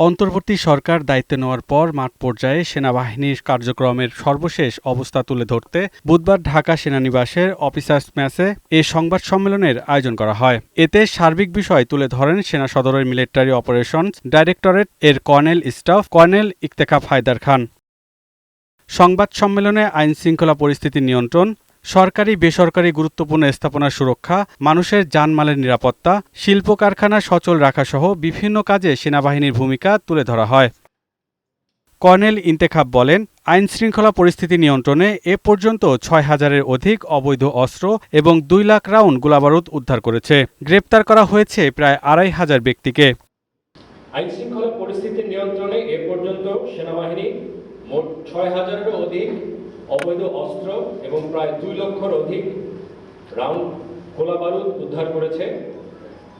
অন্তর্বর্তী সরকার দায়িত্ব নেওয়ার পর মাঠ পর্যায়ে সেনাবাহিনীর কার্যক্রমের সর্বশেষ অবস্থা তুলে ধরতে বুধবার ঢাকা সেনানিবাসের অফিসার্স ম্যাচে এ সংবাদ সম্মেলনের আয়োজন করা হয়। এতে সার্বিক বিষয় তুলে ধরেন সেনা সদরের মিলিটারি অপারেশনস ডাইরেক্টরেট এর colonel staff colonel Iktekhab Haider Khan. সংবাদ সম্মেলনে আইন শৃঙ্খলা পরিস্থিতি নিয়ন্ত্রণ সরকারি, বেসরকারি গুরুত্বপূর্ণ স্থাপনার সুরক্ষা, মানুষের জানমালের নিরাপত্তা শিল্প কারখানা সচল রাখাসহ বিভিন্ন কাজে সেনাবাহিনীর ভূমিকা তুলে ধরা হয়। কর্নেল ইন্তেখাব বলেন আইন শৃঙ্খলা পরিস্থিতি নিয়ন্ত্রণে এ পর্যন্ত ছয় হাজারের অধিক অবৈধ অস্ত্র এবং দুই লাখ রাউন্ড গোলাবারুদ উদ্ধার করেছে। গ্রেপ্তার করা হয়েছে প্রায় আড়াই হাজার ব্যক্তিকে। আইন শৃঙ্খলা পরিস্থিতির নিয়ন্ত্রণে এ পর্যন্ত সেনাবাহিনী মোট ছয় হাজারেরও অধিক অবৈধ অস্ত্র এবং প্রায় দুই লক্ষর অধিক রাউন্ড গোলা বারুদ উদ্ধার করেছে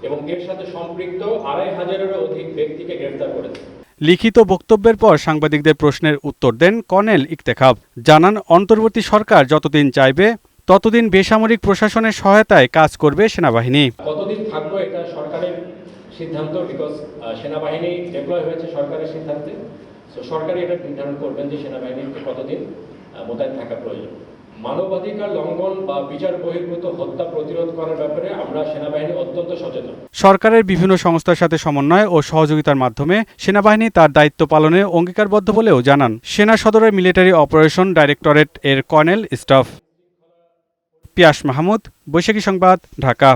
এবং এর সাথে সম্পৃক্ত আড়াই হাজারেরও অধিক ব্যক্তিকে গ্রেফতার করেছে। লিখিত বক্তব্যের পর সাংবাদিকদের প্রশ্নের উত্তর দেন কর্নেল ইকতেখাব। জানান অন্তর্বর্তী সরকার যতদিন চাইবে ততদিন বেসামরিক প্রশাসনের সহায়তায় কাজ করবে সেনাবাহিনী। কতদিন থাকব এটা সরকারের সিদ্ধান্ত? বিকজ সেনাবাহিনী ডেপ্লয় হয়েছে সরকারের সিদ্ধান্তে। সো সরকারই এটা নির্ধারণ করবেন যে সেনাবাহিনীকে কতদিন মোতায়েন থাকা প্রয়োজন। মানবাধিকার লঙ্ঘন বা বিচার বহির্ভূত হত্যা প্রতিরোধ করার ব্যাপারে আমরা সেনাবাহিনী অত্যন্ত সচেতন। সরকারের বিভিন্ন সংস্থার সাথে সমন্বয় ও সহযোগিতার মাধ্যমে সেনাবাহিনী তার দায়িত্ব পালনে অঙ্গীকারবদ্ধ বলেও জানান। সেনা সদরের মিলিটারি অপারেশন ডাইরেক্টরেট এর কর্নেল স্টাফ পিয়াস মাহমুদ, বৈশাখী সংবাদ, ঢাকা।